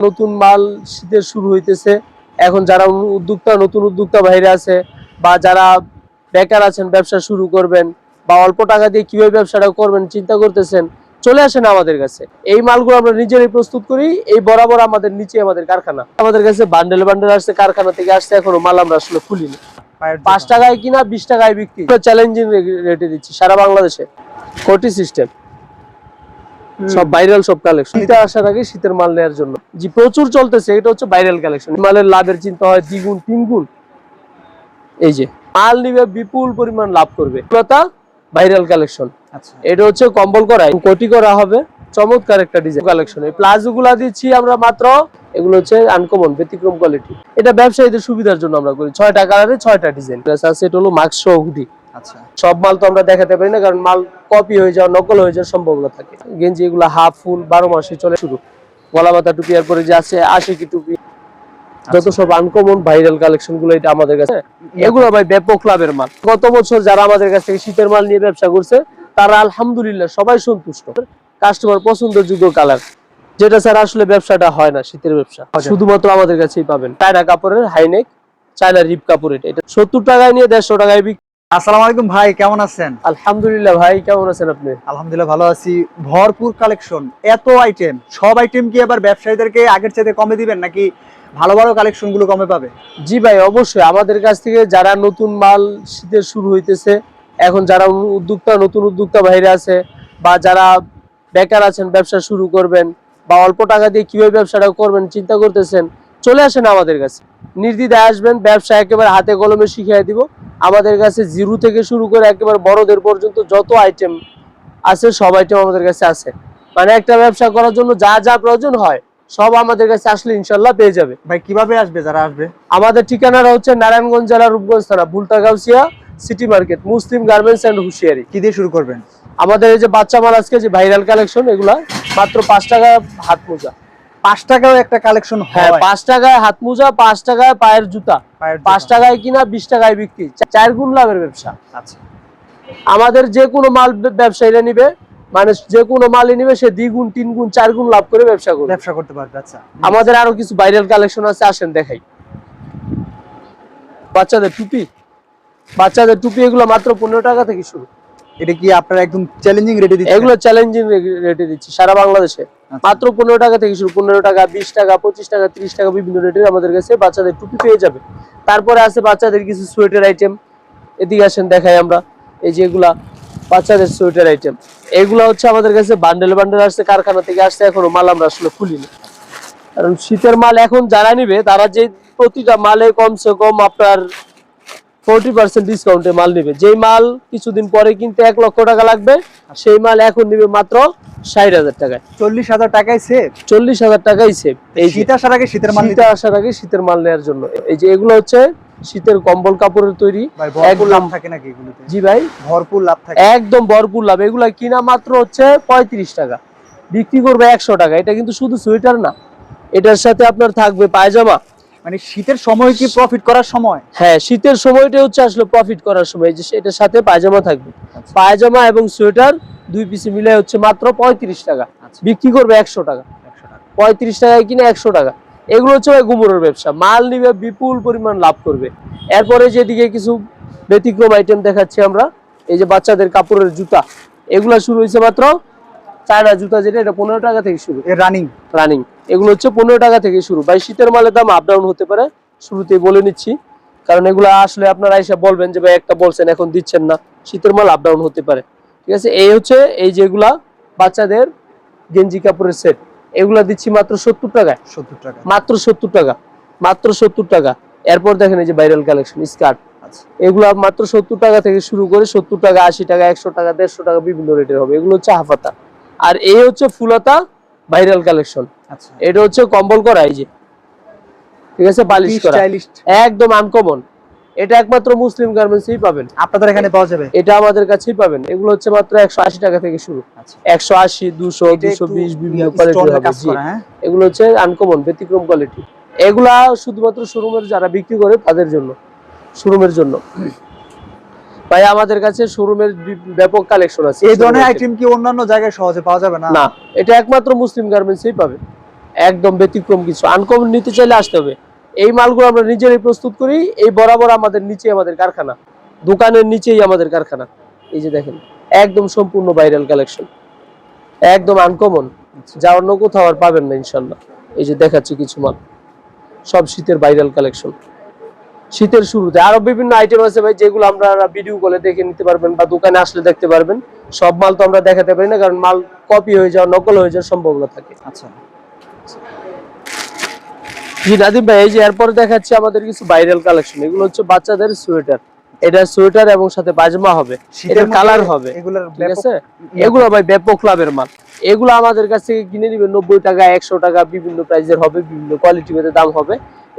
নতুন মাল শীতের শুরু হইতেছে। এখন যারা উদ্যোক্তা নতুন উদ্যোক্তা বাইরে আছে বা যারা বেকার আছেন ব্যবসা শুরু করবেন বা অল্প টাকা দিয়ে কীভাবে ব্যবসাটা করবেন চিন্তা করতেছেন চলে আসেন আমাদের কাছে। এই মালগুলো আমরা নিজেরাই প্রস্তুত করি এই বরাবর আমাদের নিচে আমাদের কারখানা। আমাদের কাছে বান্ডেল বান্ডেল আসছে কারখানা থেকে আসছে এখনও মাল আমরা আসলে খুলিনি। পায়ের পাঁচ টাকায় কিনা বিশ টাকায় বিক্রি। চ্যালেঞ্জিং রেটে দিচ্ছি সারা বাংলাদেশে। কোটি সিস্টেম সব ভাইরাল সব কালেকশন শীতে আসার আগে শীতের মাল নেওয়ার জন্য। যে প্রচুর চলতেছে এটা হচ্ছে ভাইরাল কালেকশন মালের লাভের চিন্তা হয় দ্বিগুণ তিনগুণ। এই যে মাল নিবে বিপুল পরিমাণ লাভ করবে। ভাইরাল কালেকশন আচ্ছা। এটা হচ্ছে কম্বল করা কোটি করা হবে। চমৎকার একটা ডিজাইন কালেকশন এই প্লাজো গুলা দিচ্ছি আমরা মাত্র এগুলো হচ্ছে আনকমন ব্যতিক্রম কোয়ালিটি এটা ব্যবসায়ীদের সুবিধার জন্য আমরা করি। ছয়টা কালারে ছয়টা ডিজাইন আছে এটা হলো মাস্ক হুডি। আচ্ছা। সব মাল তো আমরা দেখাতে পারি না কারণ মাল কপি হয়ে যাওয়া নকল হয়ে যাওয়ার সম্ভাবনা থাকে। গেঞ্জি এগুলো হাফ ফুল বারো মাসে চলে শুরু। গলা মাথা টুপি আর পরে যে আছে আশিকি টুপি। যত সব আনকমন ভাইরাল কালেকশনগুলো এটা আমাদের কাছে। এগুলো ভাই ব্যাপক মাল। গত বছর যারা আমাদের কাছ থেকে শীতের মাল নিয়ে ব্যবসা করছে তারা আলহামদুলিল্লাহ সবাই সন্তুষ্ট। কাস্টমার পছন্দের যোগ্য কালার যেটা স্যার আসলে ব্যবসাটা হয় না শীতের ব্যবসা। শুধুমাত্র আমাদের কাছেই পাবেন। টায়রা কাপড়ের হাইনেক চায়না রিপ কাপড়ের। এটা সত্তর টাকায় নিয়ে দেড়শো টাকায় বিক্রি আসসালামু আলাইকুম ভাই কেমন আছেন? আলহামদুলিল্লাহ ভাই কেমন আছেন আপনি? আলহামদুলিল্লাহ ভালো আছি। ভরপুর কালেকশন এত আইটেম সব আইটেম কি এবার ব্যবসায়ীদেরকে আগের চাইতে কমে দিবেন নাকি ভালো ভালো কালেকশনগুলো কমে পাবে? জি ভাই অবশ্যই। আমাদের কাছ থেকে যারা নতুন মাল শীতের শুরু হইতেছে এখন যারা উদ্যোক্তা নতুন উদ্যোক্তা বাইরে আছে বা যারা বেকার আছেন ব্যবসা শুরু করবেন বা অল্প টাকা দিয়ে কীভাবে ব্যবসাটা করবেন চিন্তা করতেছেন চলে আসেন আমাদের কাছে। নির্দ্বিধায় আসবেন ব্যবসা একেবারে হাতে কলমে শিখিয়ে দিব। আমাদের কাছে জিরো থেকে শুরু করে একেবারে বড়দের পর্যন্ত যত আইটেম আছে সব আইটেম আমাদের কাছে আছে। মানে একটা ব্যবসা করার জন্য যা যা প্রয়োজন হয় সব আমাদের কাছে আসলে ইনশাল্লাহ পেয়ে যাবে। ভাই কীভাবে আসবে যারা আসবে? আমাদের ঠিকানাটা হচ্ছে নারায়ণগঞ্জ জেলা রূপগঞ্জ থানা Bhulta Gausia city market Muslim garments and হুশিয়ারি। কি দিয়ে শুরু করবেন? আমাদের এই যে বাচ্চা মাল আজকে যে ভাইরাল কালেকশন এগুলা মাত্র পাঁচ টাকা হাত মোজা। পাঁচ টাকাও একটা কালেকশন হ্যাঁ হয় পাঁচ টাকায় হাত মোজা পাঁচ টাকায় পায়ের জুতা পাঁচ টাকায় কিনা বিশ টাকায় বিক্রি চার গুণ লাভের ব্যবসা আচ্ছা আমাদের যে কোনো মাল ব্যবসায়ীরা নিবে মানে যে কোনো মালই নিবে সে দ্বিগুণ তিন গুণ চার গুণ লাভ করে ব্যবসা করবে ব্যবসা করতে পারবে আচ্ছা আমাদের আরও কিছু ভাইরাল কালেকশন আছে আসেন দেখাই বাচ্চাদের টুপি বাচ্চাদের টুপি এগুলো মাত্র পনেরো টাকা থেকে শুরু এটা কি আপনারা একদম চ্যালেঞ্জিং রেটে দিচ্ছেন এগুলো চ্যালেঞ্জিং রেটে দিচ্ছি সারা বাংলাদেশে আচ্ছা। মাত্র পনেরো টাকা থেকে শুরু, পনেরো টাকা, বিশ টাকা, পঁচিশ টাকা, ত্রিশ টাকা বিভিন্ন রেটের আমাদের কাছে বাচ্চাদের টুপি পেয়ে যাবে। তারপরে আছে বাচ্চাদের কিছু সোয়েটার আইটেম এদিকে আসেন, দেখাই আমরা। এই যে এগুলা বাচ্চাদের সোয়েটার আইটেম এগুলা হচ্ছে আমাদের কাছে বান্ডেল বান্ডেল আসছে, কারখানা থেকে আসছে, এখনও মাল আমরা আসলে খুলিনি। কারণ শীতের মাল এখন যারা নিবে, তারা যে প্রতিটা মালে কমসে কম আপনার ফোরটি পার্সেন্ট ডিসকাউন্টে মাল নিবে। যেই মাল কিছুদিন পরে কিনতে এক লক্ষ টাকা লাগবে সেই মাল এখন নিবে মাত্র ষাট হাজার টাকায়। চল্লিশ হাজার টাকায় সেভ চল্লিশ হাজার টাকাই সেভ এই শীত আসার আগে শীতের মাল শীত আসার আগে শীতের মাল নেওয়ার জন্য। এই যে এগুলো হচ্ছে শীতের কম্বল কাপড়ের তৈরি। লাভ থাকে নাকি এগুলোতে? জি ভাই। ভরপুর লাভ থাকে। একদম ভরপুর লাভ। এগুলো কিনা মাত্র হচ্ছে পঁয়ত্রিশ টাকা। বিক্রি করবে একশো টাকা। এটা কিন্তু শুধু সোয়েটার না এটার সাথে আপনার থাকবে পায়জামা। মানে শীতের সময় কি প্রফিট করার সময়? হ্যাঁ শীতের সময়টা হচ্ছে আসলে প্রফিট করার সময়। যে এটার সাথে পায়জামা থাকবে। আচ্ছা। পায়জামা এবং সোয়েটার দুই পিসে মিলে হচ্ছে মাত্র পঁয়ত্রিশ টাকা। আচ্ছা। বিক্রি করবে একশো টাকা। পঁয়ত্রিশ টাকায় কিনে একশো টাকা। এগুলো হচ্ছে ভাই গুমরের ব্যবসা। মাল নিবে বিপুল পরিমাণ লাভ করবে। এরপরে যেদিকে কিছু ব্যতিক্রম আইটেম দেখাচ্ছি আমরা এই যে বাচ্চাদের কাপড়ের জুতা। এগুলো শুরু হয়েছে মাত্র চায়না জুতা যেটা এটা পনেরো টাকা থেকে শুরু। এর রানিং রানিং এগুলো হচ্ছে পনেরো টাকা থেকে শুরু। ভাই শীতের মালের দাম আপ ডাউন হতে পারে শুরুতেই বলে নিচ্ছি। কারণ এগুলো আসলে আপনারা এসে বলবেন যে ভাই একটা বলছেন এখন দিচ্ছেন না। শীতের মাল আপ ডাউন হতে পারে। ঠিক আছে? এই হচ্ছে এই যেগুলা বাচ্চাদের গেঞ্জি কাপড়ের সেট এগুলা দিচ্ছি মাত্র সত্তর টাকায়। সত্তর টাকা। মাত্র সত্তর টাকা। মাত্র সত্তর টাকা। এরপর দেখেন এই যে ভাইরাল কালেকশন স্কার্ট এগুলা মাত্র সত্তর টাকা থেকে শুরু করে সত্তর টাকা আশি টাকা একশো টাকা দেড়শো টাকা বিভিন্ন রেটের হবে। এগুলো হচ্ছে হাফাতা আর এই হচ্ছে ফুলতা ভাইরাল কালেকশন আচ্ছা। এটা হচ্ছে কম্বল করা এই যে। ঠিক আছে বালিশ করা। একদম আনকমন এটা একমাত্র মুসলিম গার্মেন্টসই পাবেন। আপনাদের এখানে পাওয়া যাবে? এটা আমাদের কাছেই পাবেন। এগুলো হচ্ছে মাত্র একশো আশি টাকা থেকে শুরু। আচ্ছা। একশো আশি দুশো এটা দুশো একটু বিশ বিভিন্ন কোয়ালিটি stone হবে। হ্যাঁ? এগুলো হচ্ছে আনকমন ব্যতিক্রম কোয়ালিটি এগুলা শুধুমাত্র শোরুমের যারা বিক্রি করে তাদের জন্য। শোরুমের জন্য। ভাই আমাদের কাছে শোরুমের ব্যাপক কালেকশন আছে। এই ধরনের আইটেম কি অন্যান্য জায়গায় সহজে পাওয়া যাবে না? না এটা একমাত্র মুসলিম গার্মেন্টসই পাবে। একদম ব্যতিক্রম কিছু। আনকমন নিতে চাইলে আসতে হবে। এই মালগুলো আমরা নিজেরাই প্রস্তুত করি। এই বরাবর আমাদের নিচে আমাদের কারখানা। দোকানের নিচেই আমাদের কারখানা। এই যে দেখেন একদম সম্পূর্ণ ভাইরাল কালেকশন একদম আনকমন যা অন্য কোথাও আর পাবেন না ইনশাল্লাহ। এই যে দেখাচ্ছি কিছু মাল। সব শীতের ভাইরাল কালেকশন শীতের শুরুতে। আরও বিভিন্ন আইটেম আছে ভাই যেগুলো আমরা ভিডিও কলে দেখে নিতে পারবেন বা দোকানে আসলে দেখতে পারবেন। সব মাল তো আমরা দেখাতে পারি না কারণ মাল কপি হয়ে যাওয়া নকল হয়ে যাওয়ার সম্ভাবনা থাকে। আচ্ছা। জি নাদিম ভাই এই যে এরপরে দেখাচ্ছি আমাদের কিছু ভাইরাল কালেকশন এগুলো হচ্ছে বাচ্চাদের সোয়েটার এটা সোয়েটার এবং সাথে পায়জামা হবে। এটার কালার হবে ঠিক আছে? এগুলো ভাই ব্যাপক লাভের মাল। এগুলো আমাদের কাছ থেকে কিনে নিবে নব্বই টাকা একশো টাকা বিভিন্ন প্রাইজের হবে বিভিন্ন কোয়ালিটি ভেদে দাম হবে।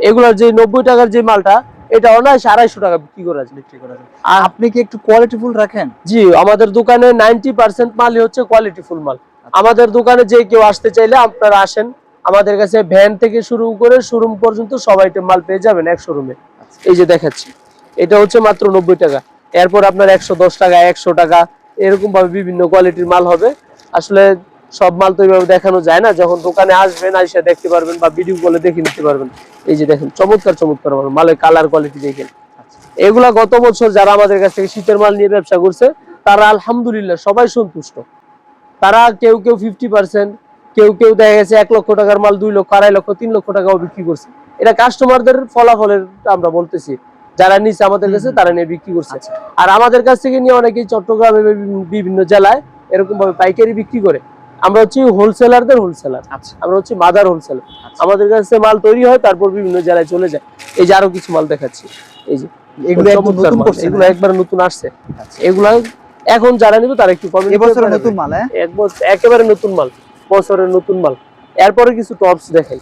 এগুলোর যে নব্বই টাকার যে মালটা এটা অনায়াসে আড়াইশো টাকা বিক্রি করা যায়। বিক্রি করা যায়। আর আপনি কি একটু কোয়ালিটিফুল রাখেন? জি আমাদের দোকানে নাইনটি পার্সেন্ট মালই হচ্ছে কোয়ালিটি ফুল মাল। আমাদের দোকানে যে কেউ আসতে চাইলে আপনারা আসেন। আমাদের কাছে ভ্যান থেকে শুরু করে শোরুম পর্যন্ত সব আইটেম মাল পেয়ে যাবেন এক শোরুমে এই যে দেখাচ্ছি এটা হচ্ছে মাত্র নব্বই টাকা। এরপর আপনার একশো দশ টাকা একশো টাকা এরকম ভাবে বিভিন্ন কোয়ালিটির মাল হবে। আসলে সব মাল তো এইভাবে দেখানো যায় না। যখন দোকানে আসবেন আইসা দেখতে পারবেন বা ভিডিও কলে দেখে নিতে পারবেন। এই যে দেখেন, চমৎকার চমৎকার মাল। মালের কালার কোয়ালিটি দেখেন। এগুলা গত বছর যারা আমাদের কাছ থেকে শীতের মাল নিয়ে ব্যবসা করছে, তারা আলহামদুলিল্লাহ সবাই সন্তুষ্ট। তারা কেউ কেউ ফিফটি পার্সেন্ট কেউ কেউ দেখা গেছে এক লক্ষ টাকার মাল, দুই লক্ষ, আড়াই লক্ষ, তিন লক্ষ টাকাও বিক্রি করছে। এটা কাস্টমারদের ফলাফলের আমরা বলতেছি। যারা নিচে আমাদের কাছে, তারা নিয়ে বিক্রি করছে। আর আমাদের কাছ থেকে নিয়ে অনেকেই চট্টগ্রামে বিভিন্ন জেলায় এরকম ভাবে পাইকারি বিক্রি করে। আমরা হচ্ছি হোলসেলারদের হোলসেলার আচ্ছা। আমরা হচ্ছে মাদার হোলসেলার আমাদের কাছে মাল তৈরি হয় তারপর বিভিন্ন জেলায় চলে যায়। এই যে আরও কিছু মাল দেখাচ্ছি। এই যে এগুলো একবার নতুন আসছে। আচ্ছা। এগুলা এখন যারা নিবে তারা একটু কমে এবছর নতুন মাল হ্যাঁ? এক বছর একেবারে নতুন মাল বছরের নতুন মাল। এরপরে কিছু টপস দেখাই।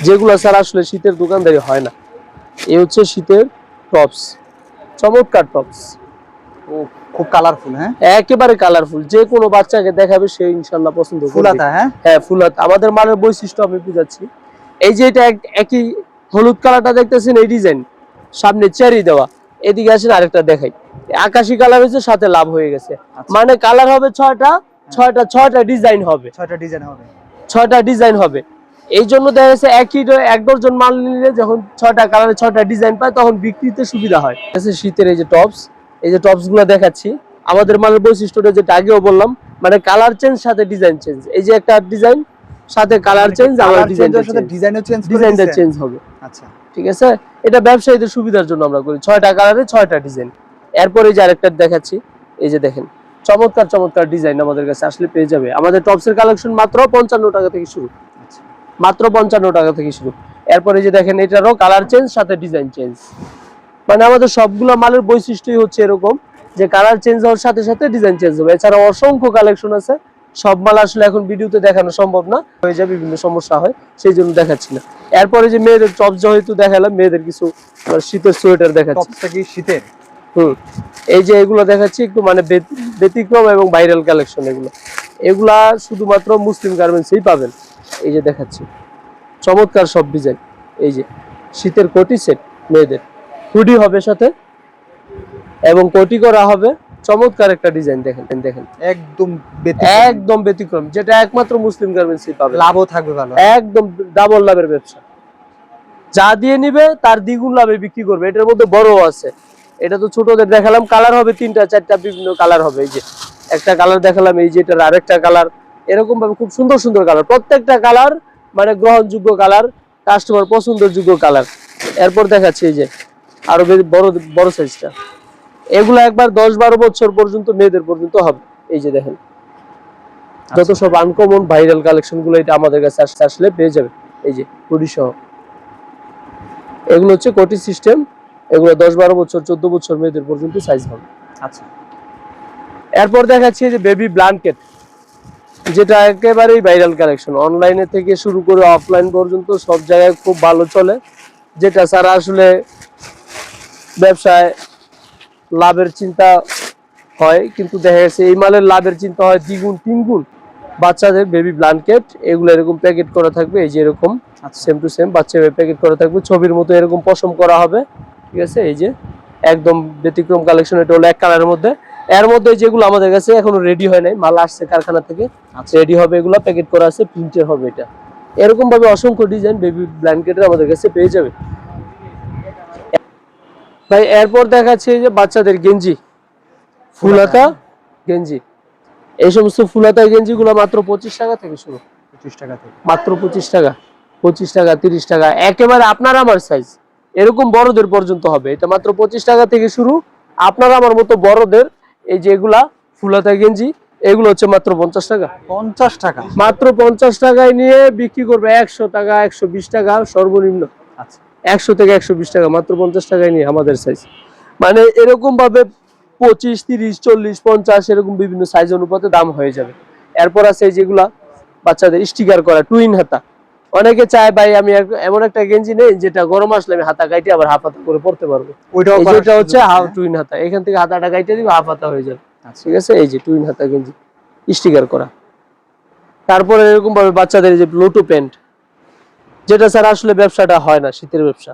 যেগুলো স্যার আসলে শীতের দোকানদারি হয় না। এই হচ্ছে শীতের টপস চমৎকার টপস খুব কালারফুল হ্যাঁ? একেবারে কালারফুল যে কোনো বাচ্চাকে দেখাবে সে ইনশাল্লাহ পছন্দ করবে। ফুলাতা হ্যাঁ? হ্যাঁ ফুলাত। আমাদের মালের বৈশিষ্ট্য আমি বুঝাচ্ছি। এই যে এটা একই হলুদ কালারটা দেখতেছেন এই ডিজাইন। সামনে চেরি দেওয়া। এদিকে আসেন আরেকটা দেখাই। আকাশি কালার হয়েছে সাথে লাভ হয়ে গেছে। আচ্ছা। মানে কালার হবে ছয়টা ছয়টা ছয়টা ডিজাইন হবে। ছয়টা ডিজাইন হবে। ছয়টা ডিজাইন হবে। এই জন্য দেখা যাচ্ছে একই এক ডজন মাল নিলে যখন ছয়টা কালারে ছয়টা ডিজাইন পায় তখন বিক্রিতে সুবিধা হয়। শীতের এই যে টপস এই যে টপসগুলো দেখাচ্ছি আমাদের মালের বৈশিষ্ট্যটা যেটা আগেও বললাম মানে কালার চেঞ্জ সাথে ডিজাইন চেঞ্জ এই যে একটা ডিজাইন সাথে কালার চেঞ্জ আমার কালার ডিজাইনটা সাথে ডিজাইনও চেঞ্জ ডিজাইনটা? চেঞ্জ হবে। আচ্ছা। ঠিক আছে? এটা ব্যবসায়ীদের সুবিধার জন্য আমরা করি। ছয়টা কালারে ছয়টা ডিজাইন এরপরে যে আরেকটা দেখাচ্ছি এই যে দেখেন চমৎকার চমৎকার ডিজাইন আমাদের কাছে আসলে পেয়ে যাবে। আমাদের টপসের কালেকশন মাত্র পঞ্চান্ন টাকা থেকে শুরু। আচ্ছা। মাত্র পঞ্চান্ন টাকা থেকে শুরু। এরপরে যে দেখেন এটারও কালার চেঞ্জ সাথে ডিজাইন চেঞ্জ মানে আমাদের সবগুলো মালের বৈশিষ্ট্যই হচ্ছে এরকম যে কালার চেঞ্জ হওয়ার সাথে সাথে ডিজাইন চেঞ্জ হবে। এছাড়া অসংখ্য কালেকশন আছে। সব মাল আসলে এখন ভিডিওতে দেখানো সম্ভব না। হয়ে যায় বিভিন্ন সমস্যা হয় সেই জন্য দেখাচ্ছি না। এরপরে যে মেয়েদের টপ যেহেতু দেখালাম মেয়েদের কিছু শীতের সোয়েটার দেখাচ্ছি। কি শীতের? হুম। এই যে এগুলো দেখাচ্ছি একটু মানে ব্যতিক্রম এবং ভাইরাল কালেকশন এগুলো। এগুলা শুধুমাত্র মুসলিম গার্মেন্টসেই পাবেন। এই যে দেখাচ্ছি। চমৎকার সব ডিজাইন এই যে শীতের কোটি সেট মেয়েদের। হুডি হবে সাথে এবং কোটি করা হবে। চমৎকার একটা ডিজাইন দেখেন দেখেন। একদম একদম ব্যতিক্রম যেটা একমাত্র মুসলিম গার্মেন্টসই পাবে লাভও থাকবে ভালো। একদম ডাবল লাভের ব্যবসা। যা দিয়ে নিবে তার দ্বিগুণ লাভে বিক্রি করবে। এটার মধ্যে বড় আছে। এটা তো ছোটদের দেখালাম কালার হবে তিনটা চারটা বিভিন্ন কালার হবে। এই যে একটা কালার দেখালাম এই যে এটার আরেকটা কালার এরকম ভাবে খুব সুন্দর সুন্দর কালার প্রত্যেকটা কালার মানে গ্রহণযোগ্য কালার কাস্টমার পছন্দের যোগ্য কালার এরপর দেখাচ্ছি এই যে আরও বড় বড় সাইজটা এগুলো একবার দশ বারো বছর পর্যন্ত মেয়েদের পর্যন্ত হবে। এই যে দেখেন। যত সব আনকমন ভাইরাল কালেকশনগুলো এটা আমাদের কাছে আসতে আসলে পেয়ে যাবে। এই যে কুড়ি সহ। এগুলো হচ্ছে কোটি সিস্টেম এগুলো দশ বারো বছর চোদ্দ বছর মেয়েদের পর্যন্ত সাইজ হবে। আচ্ছা। এরপর দেখাচ্ছি যে বেবি ব্ল্যাঙ্কেট যেটা একেবারেই ভাইরাল কালেকশন অনলাইনে থেকে শুরু করে অফলাইন পর্যন্ত সব জায়গায় খুব ভালো চলে। যেটা ছাড়া আসলে ব্যবসায় লাভের চিন্তা হয় কিন্তু দেখা গেছে এই মালের লাভের চিন্তা হয় দ্বিগুণ তিনগুণ। বাচ্চাদের বেবি ব্ল্যাঙ্কেট এগুলো এরকম প্যাকেট করা থাকবে এই যে এরকম আচ্ছা। সেম টু সেম বাচ্চা প্যাকেট করা থাকবে। ছবির মতো এরকম পশম করা হবে ঠিক আছে? এই যে একদম ব্যতিক্রম কালেকশন এটা হলো এক কালারের মধ্যে। এর মধ্যে যেগুলো আমাদের কাছে এখনও রেডি হয় নাই মাল আসছে কারখানা থেকে আচ্ছা। রেডি হবে এগুলো প্যাকেট করা আছে প্রিন্টের হবে এটা। এরকম ভাবে অসংখ্য ডিজাইন বেবি ব্ল্যাঙ্কেটের আমাদের কাছে পেয়ে যাবে। ভাই এরপর দেখাচ্ছে যে বাচ্চাদের গেঞ্জি। ফুলাতা গেঞ্জি। এই সমস্ত ফুলাতা গেঞ্জিগুলো মাত্র পঁচিশ টাকা থেকে শুরু। পঁচিশ টাকা থেকে। মাত্র পঁচিশ টাকা। পঁচিশ টাকা তিরিশ টাকা একেবারে আপনার আমার সাইজ এরকম বড়দের পর্যন্ত হবে। এটা মাত্র পঁচিশ টাকা থেকে শুরু। আপনার আমার মতো বড়দের এই যে এগুলা ফুলাতা গেঞ্জি এগুলো হচ্ছে মাত্র পঞ্চাশ টাকা। পঞ্চাশ টাকা। মাত্র পঞ্চাশ টাকায় নিয়ে বিক্রি করবে একশো টাকা একশো বিশ টাকা সর্বনিম্ন। আচ্ছা। একশো থেকে একশো বিশ টাকা মাত্র পঞ্চাশ টাকায় নিয়ে আমাদের সাইজ মানে এরকম ভাবে পঁচিশ তিরিশ চল্লিশ পঞ্চাশ এরকম বিভিন্ন সাইজ অনুপাতে দাম হয়ে যাবে। এরপর আছে যেগুলা বাচ্চাদের স্টিকার করা টুইন হাতা। অনেকে চায় ভাই আমি এমন একটা গেঞ্জি নেই যেটা গরম আসলে আমি হাতা কাইটে আবার হাফ হাতা করে পড়তে পারব। যেটা হচ্ছে হাফ টুইন হাতা। এখান থেকে হাতাটা কাইটে দিব হাফ হাতা হয়ে যাবে। আচ্ছা। ঠিক আছে? এই যে টুইন হাতা গেঞ্জি স্টিকার করা। তারপরে এরকম ভাবে বাচ্চাদের এই যে লোটো প্যান্ট যেটা স্যার আসলে ব্যবসাটা হয় না শীতের ব্যবসা।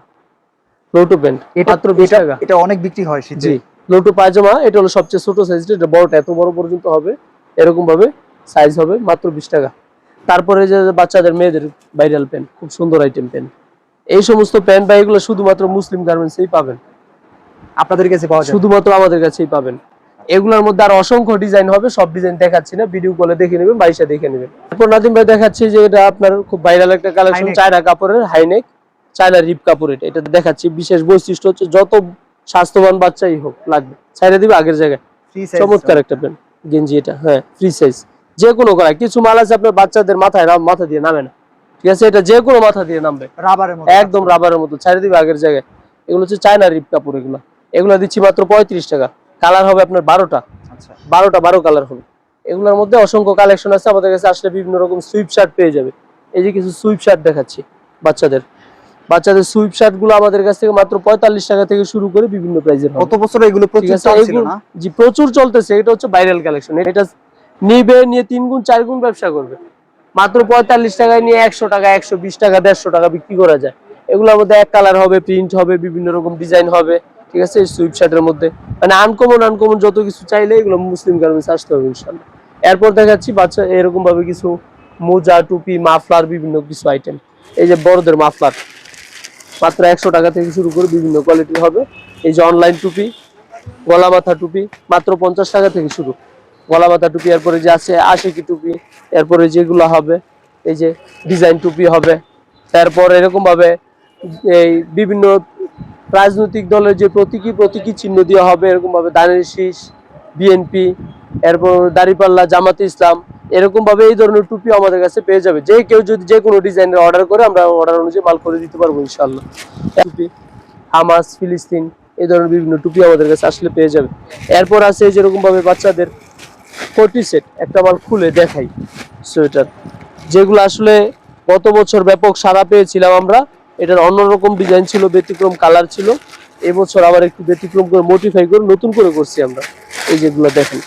লোটো প্যান্ট মাত্র বিশ টাকা। এটা অনেক বিক্রি হয় শীতে। জি লোটো পায়জামা এটা হলো সবচেয়ে ছোট সাইজ এটা বড়টা এত বড় পর্যন্ত হবে এরকম ভাবে সাইজ হবে মাত্র বিশ টাকা। তারপরে যে বাচ্চাদের মেয়েদের ভাইরাল প্যান্ট খুব সুন্দর আইটেম প্যান্ট এই সমস্ত প্যান্ট বা এগুলো শুধুমাত্র মুসলিম গার্মেন্টসেই পাবেন। আপনাদের কাছে পাওয়া শুধুমাত্র আমাদের কাছেই পাবেন। এগুলোর মধ্যে আর অসংখ্য ডিজাইন হবে সব ডিজাইন দেখাচ্ছি না ভিডিও কলে দেখে নেবেন বাইশা দেখে নেবেন। তারপর নাদিম ভাই দেখাচ্ছি যে এটা আপনার খুব ভাইরাল একটা কালেকশন চায়না কাপড়ের হাইনেক চায়না রিপ কাপড় এটা। এটা দেখাচ্ছি বিশেষ বৈশিষ্ট্য হচ্ছে যত স্বাস্থ্যবান বাচ্চাই হোক লাগবে। ছাইড়া দিবে আগের জায়গায়। চমৎকার একটা প্যান্ট গেঞ্জি এটা হ্যাঁ ফ্রি সাইজ যে কোনো করা কিছু মাল আছে আপনার বাচ্চাদের মাথায় মাথা দিয়ে নামে না। ঠিক আছে এটা যে কোনো মাথা দিয়ে নামবে। রাবারের মতো। একদম রাবারের মতো ছাড়ে দিবে আগের জায়গায়। এগুলো হচ্ছে চায়না রিপ কাপড় এগুলো। এগুলো দিচ্ছি মাত্র পঁয়ত্রিশ টাকা। কালার হবে আপনার বারোটা। আচ্ছা। বারোটা বারো কালার হবে। এগুলোর মধ্যে অসংখ্য কালেকশন আছে আমাদের কাছে আসলে বিভিন্ন রকম সুইপ শার্ট পেয়ে যাবে। এই যে কিছু সুইপ শার্ট দেখাচ্ছি বাচ্চাদের। বাচ্চাদের সুইপ শার্টগুলো আমাদের কাছ থেকে মাত্র পঁয়তাল্লিশ টাকা থেকে শুরু করে বিভিন্ন প্রাইজের গত বছর এগুলো জি প্রচুর চলতেছে এটা হচ্ছে ভাইরাল কালেকশন এটা নিবে নিয়ে তিন গুণ চার গুণ ব্যবসা করবে। মাত্র পঁয়তাল্লিশ টাকায় নিয়ে একশো টাকা একশো বিশ টাকা দেড়শো টাকা বিক্রি করা যায়। এগুলোর মধ্যে এক কালার হবে প্রিন্ট হবে বিভিন্ন রকম ডিজাইন হবে। ঠিক আছে? সুইপ শার্টের মধ্যে। মানে আনকমন আনকমন যত কিছু চাইলে এগুলো মুসলিম গার্মেন্টস আসতে হবে ইনশাল্লাহ এরপর দেখাচ্ছি বাচ্চা এরকম ভাবে কিছু মোজা, টুপি, মাফলার, বিভিন্ন কিছু আইটেম এই যে বড়দের মাফলার। মাত্র একশো টাকা থেকে শুরু করে বিভিন্ন কোয়ালিটির হবে। এই যে অনলাইন টুপি, গলা মাথা টুপি, মাত্র পঞ্চাশ টাকা থেকে শুরু। গলা মাথা টুপি, এরপরে যে আছে আশিকি টুপি, এরপরে যেগুলো হবে, এই যে ডিজাইন টুপি হবে। তারপর এরকমভাবে এই বিভিন্ন রাজনৈতিক দলের যে প্রতীকী প্রতীকী চিহ্ন দেওয়া হবে, এরকমভাবে দানের শীষ, বিএনপি, এরপর দাঁড়িপাল্লা, জামাতে ইসলাম, এরকমভাবে এই ধরনের টুপি আমাদের কাছে পেয়ে যাবে। যে কেউ যদি যে কোনো ডিজাইনের অর্ডার করে, আমরা অর্ডার অনুযায়ী মাল করে দিতে পারব ইনশাল্লাহ টুপি হামাস, ফিলিস্তিন, এই ধরনের বিভিন্ন টুপি আমাদের কাছে আসলে পেয়ে যাবে। এরপর আছে যেরকম ভাবে বাচ্চাদের কোটি সেট, একটা মাল খুলে দেখাই সোয়েটার। যেগুলো আসলে গত বছর ব্যাপক সারা পেয়েছিলাম আমরা এটার অন্যরকম ডিজাইন ছিল ব্যতিক্রম কালার ছিল। এবছর আবার একটু ব্যতিক্রম করে মডিফাই করে নতুন করে করছি আমরা। এই যেগুলো দেখেন।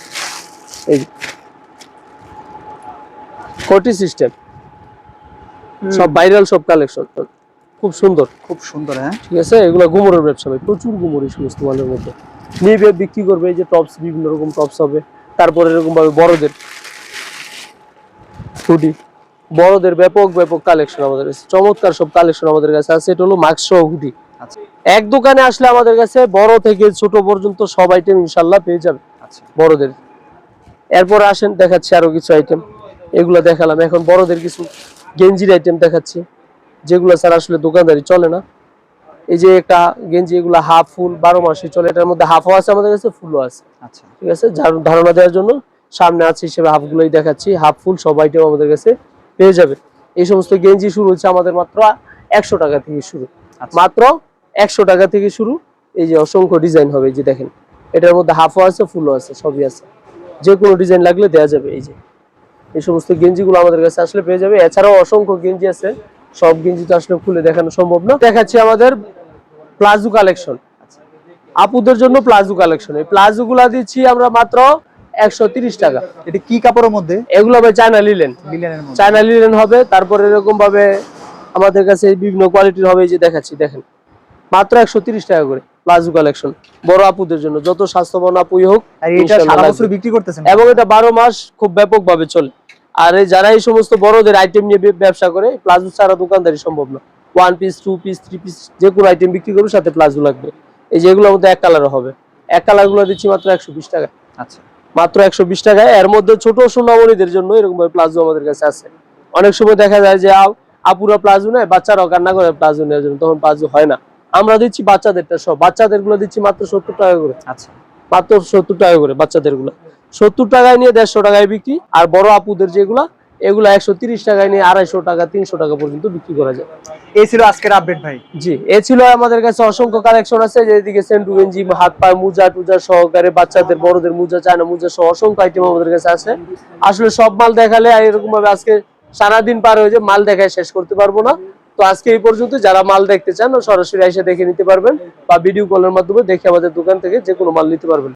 এই। কোটি সিস্টেম সব ভাইরাল সব কালেকশন খুব সুন্দর। খুব সুন্দর হ্যাঁ? ঠিক আছে? এগুলো গুমরের ব্যবসা ভাই। প্রচুর গুমর এই সমস্ত মালের মধ্যে। নিবে বিক্রি করবে এই যে টপস বিভিন্ন রকম টপস হবে। তারপরে এরকম ভাবে বড়দের। হুডি বড়দের ব্যাপক ব্যাপক কালেকশন আমাদের কাছে চমৎকার সব কালেকশন আমাদের কাছে আছে। এটা হলো মাস্ক সহ হুডি। আচ্ছা। এক দোকানে আসলে আমাদের কাছে বড় থেকে ছোট পর্যন্ত সব আইটেম ইনশাল্লাহ পেয়ে যাবে আচ্ছা। বড়দের। এরপর আসেন দেখাচ্ছি আরও কিছু আইটেম এগুলো দেখালাম। এখন বড়দের কিছু গেঞ্জির আইটেম দেখাচ্ছি যেগুলো স্যার আসলে দোকানদারি চলে না। এই যে একটা গেঞ্জি এগুলো হাফ ফুল বারো মাসে চলে। এটার মধ্যে হাফও আছে আমাদের কাছে ফুলও আছে। আচ্ছা। ঠিক আছে? ধারণা দেওয়ার জন্য সামনে আছে হিসেবে হাফগুলোই দেখাচ্ছি। হাফ ফুল সব আইটেম আমাদের কাছে পেয়ে যাবে। এই সমস্ত গেঞ্জি শুরু হচ্ছে আমাদের মাত্র একশো টাকা থেকে শুরু। আচ্ছা। মাত্র একশো টাকা থেকে শুরু। এই যে অসংখ্য ডিজাইন হবে যে দেখেন। এটার মধ্যে হাফও আছে ফুলও আছে সবই আছে। যে কোনো ডিজাইন লাগলে দেওয়া যাবে এই যে। এই সমস্ত গেঞ্জিগুলো আমাদের কাছে আসলে পেয়ে যাবে। এছাড়াও অসংখ্য গেঞ্জি আছে। সব গেঞ্জি তো আসলে খুলে দেখানো সম্ভব না। দেখাচ্ছি আমাদের প্লাজো কালেকশন। আপুদের জন্য প্লাজো কালেকশন। এই প্লাজো গুলা দিচ্ছি আমরা মাত্র একশো তিরিশ টাকা। এটা কি কাপড়ের মধ্যে? এগুলো হবে চায়না লিলেন। লিলেনের মধ্যে। চায়না লিলেন হবে তারপর এরকম ভাবে আমাদের কাছে বিভিন্ন কোয়ালিটির হবে যে দেখাচ্ছি দেখেন। মাত্র একশো তিরিশ টাকা করে প্লাজো কালেকশন বড় আপুদের জন্য যত স্বাস্থ্যবান আপুই হোক আর এটা সারা বছর বিক্রি করতেছেন? এবং এটা বারো মাস খুব ব্যাপক ভাবে চলে। আর যারা এই সমস্ত বড়দের আইটেম নিয়ে ব্যবসা করে প্লাজো ছাড়া দোকানদারি সম্ভব না। One piece two piece three piece যে কোনো আইটেম বিক্রি করবে সাথে প্লাজো লাগবে। এই যে এগুলোর মধ্যে এক কালার হবে। এক কালারগুলো দিচ্ছি মাত্র একশো বিশ টাকা। আচ্ছা। মাত্র একশো বিশ টাকায়। এর মধ্যে ছোট সোনামণিদের জন্য এরকম ভাবে প্লাজো আমাদের কাছে আছে। অনেক সময় দেখা যায় যে আপুরা প্লাজো নেয় বাচ্চারাও কান্না করে প্লাজো নেওয়ার জন্য তখন প্লাজো হয় না। আমরা দিচ্ছি বাচ্চাদেরটা সব। বাচ্চাদেরগুলো দিচ্ছি মাত্র সত্তর টাকা করে। আচ্ছা। মাত্র সত্তর টাকা করে বাচ্চাদেরগুলো সত্তর টাকায় নিয়ে দেড়শো টাকায় বিক্রি। আর বড় আপুদের যেগুলা এগুলা একশো তিরিশ টাকায় নিয়ে আড়াইশো টাকা তিনশো টাকা পর্যন্ত বিক্রি করা যায়। এই ছিল আজকের আপডেট ভাই। জি এ ছিল আমাদের কাছে অসংখ্য কালেকশন আছে যেদিকে সেন্টু গেঞ্জি হাত পায়ে মোজা টুজা সহকারে বাচ্চাদের বড়দের মোজা চায়না মোজা সহ অসংখ্য আইটেম আমাদের কাছে আছে। আসলে সব মাল দেখালে এরকম ভাবে আজকে সারাদিন পার হয়ে যায় মাল দেখায় শেষ করতে পারব না। তো আজকে এই পর্যন্ত যারা মাল দেখতে চান সরাসরি এসে দেখে নিতে পারবেন বা ভিডিও কলের মাধ্যমে দেখে আমাদের দোকান থেকে যে কোনো মাল নিতে পারবেন।